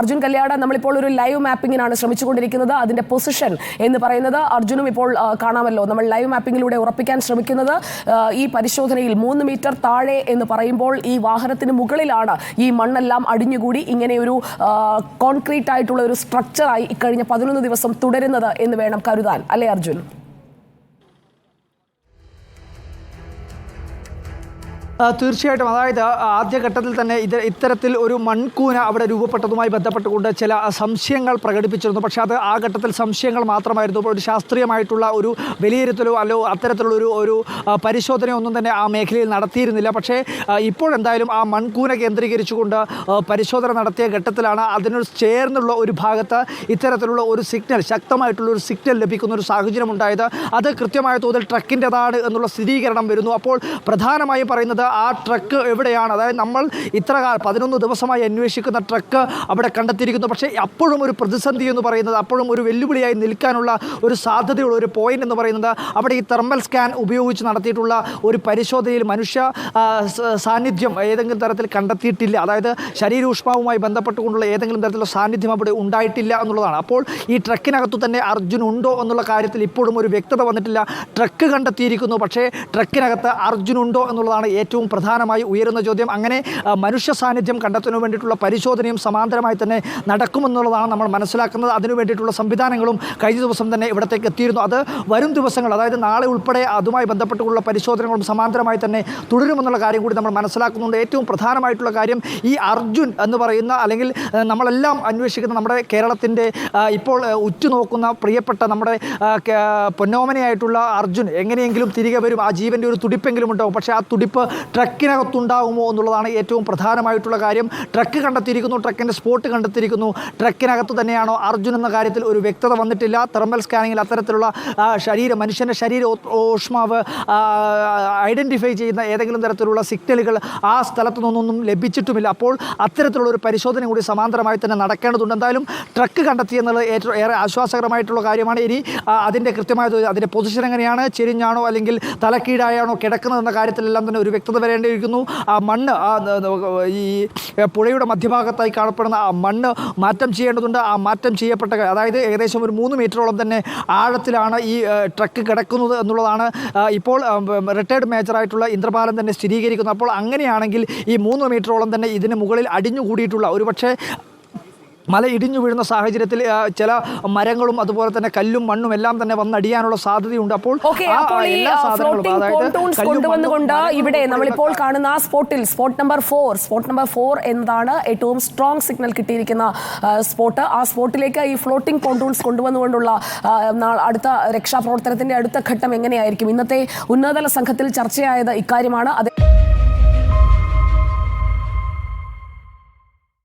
അർജുൻ കല്യാട നമ്മളിപ്പോൾ ഒരു ലൈവ് മാപ്പിങ്ങിനാണ് ശ്രമിച്ചുകൊണ്ടിരിക്കുന്നത്. അതിന്റെ പൊസിഷൻ എന്ന് പറയുന്നത് അർജുനും ഇപ്പോൾ കാണാമല്ലോ. നമ്മൾ ലൈവ് മാപ്പിങ്ങിലൂടെ ഉറപ്പിക്കാൻ ശ്രമിക്കുന്നത് ഈ പരിശോധനയിൽ മൂന്ന് മീറ്റർ താഴെ എന്ന് പറയുമ്പോൾ ഈ വാഹനത്തിന് മുകളിലാണ് ഈ മണ്ണെല്ലാം അടിഞ്ഞുകൂടി ഇങ്ങനെ ഒരു കോൺക്രീറ്റ് ആയിട്ടുള്ള ഒരു സ്ട്രക്ചറായി ഇക്കഴിഞ്ഞ പതിനൊന്ന് ദിവസം തുടരുന്നത് എന്ന് വേണം കരുതാൻ. അല്ലേ അർജുൻ? തീർച്ചയായിട്ടും. അതായത് ആദ്യഘട്ടത്തിൽ തന്നെ ഇത് ഇത്തരത്തിൽ ഒരു മൺകൂന അവിടെ രൂപപ്പെട്ടതുമായി ബന്ധപ്പെട്ടുകൊണ്ട് ചില സംശയങ്ങൾ പ്രകടിപ്പിച്ചിരുന്നു. പക്ഷേ അത് ആ ഘട്ടത്തിൽ സംശയങ്ങൾ മാത്രമായിരുന്നു. ഒരു ശാസ്ത്രീയമായിട്ടുള്ള ഒരു വിലയിരുത്തലോ അല്ലോ അത്തരത്തിലുള്ള ഒരു ഒരു പരിശോധനയോ ഒന്നും തന്നെ ആ മേഖലയിൽ നടത്തിയിരുന്നില്ല. പക്ഷേ ഇപ്പോഴെന്തായാലും ആ മൺകൂന കേന്ദ്രീകരിച്ചുകൊണ്ട് പരിശോധന നടത്തിയ ഘട്ടത്തിലാണ് അതിനോട് ചേർന്നുള്ള ഒരു ഭാഗത്ത് ഇത്തരത്തിലുള്ള ഒരു സിഗ്നൽ ശക്തമായിട്ടുള്ള ഒരു സിഗ്നൽ ലഭിക്കുന്ന ഒരു സാഹചര്യം ഉണ്ടായത് അത് കൃത്യമായ തോതിൽ ട്രക്കിന്റെതാണ് എന്നുള്ള സ്ഥിരീകരണം വരുന്നു. അപ്പോൾ പ്രധാനമായും പറയുന്നത് ആ ട്രക്ക് എവിടെയാണ്? അതായത് നമ്മൾ ഇത്ര കാലം പതിനൊന്ന് ദിവസമായി അന്വേഷിക്കുന്ന ട്രക്ക് അവിടെ കണ്ടെത്തിയിരിക്കുന്നു. പക്ഷേ അപ്പോഴും ഒരു പ്രതിസന്ധി എന്ന് പറയുന്നത് അപ്പോഴും ഒരു വെല്ലുവിളിയായി നിൽക്കാനുള്ള ഒരു സാധ്യതയുള്ള ഒരു പോയിന്റ് എന്ന് പറയുന്നത് അവിടെ ഈ തെർമൽ സ്കാൻ ഉപയോഗിച്ച് നടത്തിയിട്ടുള്ള ഒരു പരിശോധനയിൽ മനുഷ്യ സാന്നിധ്യം ഏതെങ്കിലും തരത്തിൽ കണ്ടെത്തിയിട്ടില്ല. അതായത് ശരീരൂഷ്മാവുമായി ബന്ധപ്പെട്ടുകൊണ്ടുള്ള ഏതെങ്കിലും തരത്തിലുള്ള സാന്നിധ്യം അവിടെ ഉണ്ടായിട്ടില്ല എന്നുള്ളതാണ്. അപ്പോൾ ഈ ട്രക്കിനകത്തു തന്നെ അർജുൻ ഉണ്ടോ എന്നുള്ള കാര്യത്തിൽ ഇപ്പോഴും ഒരു വ്യക്തത വന്നിട്ടില്ല. ട്രക്ക് കണ്ടെത്തിയിരിക്കുന്നു പക്ഷേ ട്രക്കിനകത്ത് അർജുൻ ഉണ്ടോ എന്നുള്ളതാണ് ഏറ്റവും പ്രധാനമായി ഉയരുന്ന ചോദ്യം അങ്ങനെ മനുഷ്യ സാന്നിധ്യം കണ്ടെത്തുന്നതിന് വേണ്ടിയിട്ടുള്ള പരിശോധനയും സമാന്തരമായി തന്നെ നടക്കുമെന്നുള്ളതാണ് നമ്മൾ മനസ്സിലാക്കുന്നത്. അതിനു വേണ്ടിയിട്ടുള്ള സംവിധാനങ്ങളും കഴിഞ്ഞ ദിവസം തന്നെ ഇവിടത്തേക്ക് എത്തിയിരുന്നു. അത് വരും ദിവസങ്ങൾ അതായത് നാളെ ഉൾപ്പെടെ അതുമായി ബന്ധപ്പെട്ടുള്ള പരിശോധനകളും സമാന്തരമായി തന്നെ തുടരുമെന്നുള്ള കാര്യം കൂടി നമ്മൾ മനസ്സിലാക്കുന്നുണ്ട്. ഏറ്റവും പ്രധാനമായിട്ടുള്ള കാര്യം ഈ അർജുൻ എന്ന് പറയുന്ന അല്ലെങ്കിൽ നമ്മളെല്ലാം അന്വേഷിക്കുന്ന നമ്മുടെ കേരളത്തിന്റെ ഇപ്പോൾ ഉറ്റുനോക്കുന്ന പ്രിയപ്പെട്ട നമ്മുടെ പൊന്നോമനയായിട്ടുള്ള അർജുൻ എങ്ങനെയെങ്കിലും തിരികെ വരും. ആ ജീവന്റെ ഒരു തുടിപ്പെങ്കിലും ഉണ്ടാവും. പക്ഷേ ആ തുടിപ്പ് ട്രക്കിനകത്തുണ്ടാകുമോ എന്നുള്ളതാണ് ഏറ്റവും പ്രധാനമായിട്ടുള്ള കാര്യം. ട്രക്ക് കണ്ടെത്തിയിരിക്കുന്നു ട്രക്കിന്റെ സ്പോട്ട് കണ്ടെത്തിയിരിക്കുന്നു. ട്രക്കിനകത്ത് തന്നെയാണോ അർജുൻ എന്ന കാര്യത്തിൽ ഒരു വ്യക്തത വന്നിട്ടില്ല. തെർമൽ സ്കാനിങ്ങിൽ അത്തരത്തിലുള്ള ശരീര മനുഷ്യന്റെ ശരീര ഊഷ്മാവ് ഐഡന്റിഫൈ ചെയ്യുന്ന ഏതെങ്കിലും തരത്തിലുള്ള സിഗ്നലുകൾ ആ സ്ഥലത്തു നിന്നൊന്നും ലഭിച്ചിട്ടുമില്ല. അപ്പോൾ അത്തരത്തിലുള്ള ഒരു പരിശോധന കൂടി സമാന്തരമായി തന്നെ നടക്കേണ്ടതുണ്ട്. എന്തായാലും ട്രക്ക് കണ്ടെത്തി എന്നുള്ളത് ഏറ്റവും ഏറെ ആശ്വാസകരമായിട്ടുള്ള കാര്യമാണ്. ഇനി അതിന്റെ കൃത്യമായ അതിന്റെ പൊസിഷൻ എങ്ങനെയാണ്? ചെരിഞ്ഞാണോ അല്ലെങ്കിൽ തലക്കീഴായാണോ കിടക്കുന്നതെന്ന കാര്യത്തിലെല്ലാം തന്നെ ഒരു വ്യക്തത വരേണ്ടിയിരിക്കുന്നു. ആ മണ്ണ് ഈ പുഴയുടെ മധ്യഭാഗത്തായി കാണപ്പെടുന്ന ആ മണ്ണ് മാറ്റം ചെയ്യേണ്ടതുണ്ട്. ആ മാറ്റം ചെയ്യപ്പെട്ട അതായത് ഏകദേശം ഒരു മൂന്ന് മീറ്ററോളം തന്നെ ആഴത്തിലാണ് ഈ ട്രക്ക് കിടക്കുന്നത് എന്നുള്ളതാണ്. ഇപ്പോൾ റിട്ടയർഡ് മേജറായിട്ടുള്ള ഇന്ദ്രപാലൻ തന്നെ സ്ഥിരീകരിക്കുന്നത് അപ്പോൾ അങ്ങനെയാണെങ്കിൽ ഈ മൂന്ന് മീറ്ററോളം തന്നെ ഇതിന് മുകളിൽ അടിഞ്ഞുകൂടിയിട്ടുള്ള ഒരുപക്ഷെ മല ഇടിഞ്ഞു വീഴുന്ന സാഹചര്യത്തിൽ ചില മരങ്ങളും അതുപോലെ തന്നെ കല്ലും മണ്ണും എല്ലാം തന്നെ വന്നടിയാനുള്ള സാധ്യതയുണ്ട്. അപ്പോൾ കൊണ്ടുവന്നുകൊണ്ട് ഇവിടെ നമ്മളിപ്പോൾ കാണുന്ന ആ സ്പോട്ടിൽ spot number four spot number four എന്നതാണ് ഏറ്റവും സ്ട്രോങ് സിഗ്നൽ കിട്ടിയിരിക്കുന്ന സ്പോട്ട് ആ സ്പോട്ടിലേക്ക് ഈ ഫ്ലോട്ടിംഗ് പോണ്ടൂൺസ് കൊണ്ടുവന്നുകൊണ്ടുള്ള അടുത്ത രക്ഷാപ്രവർത്തനത്തിന്റെ അടുത്ത ഘട്ടം എങ്ങനെയായിരിക്കും? ഇന്നത്തെ ഉന്നതതല സംഘത്തിൽ ചർച്ചയായത് ഇക്കാര്യമാണ്. അത്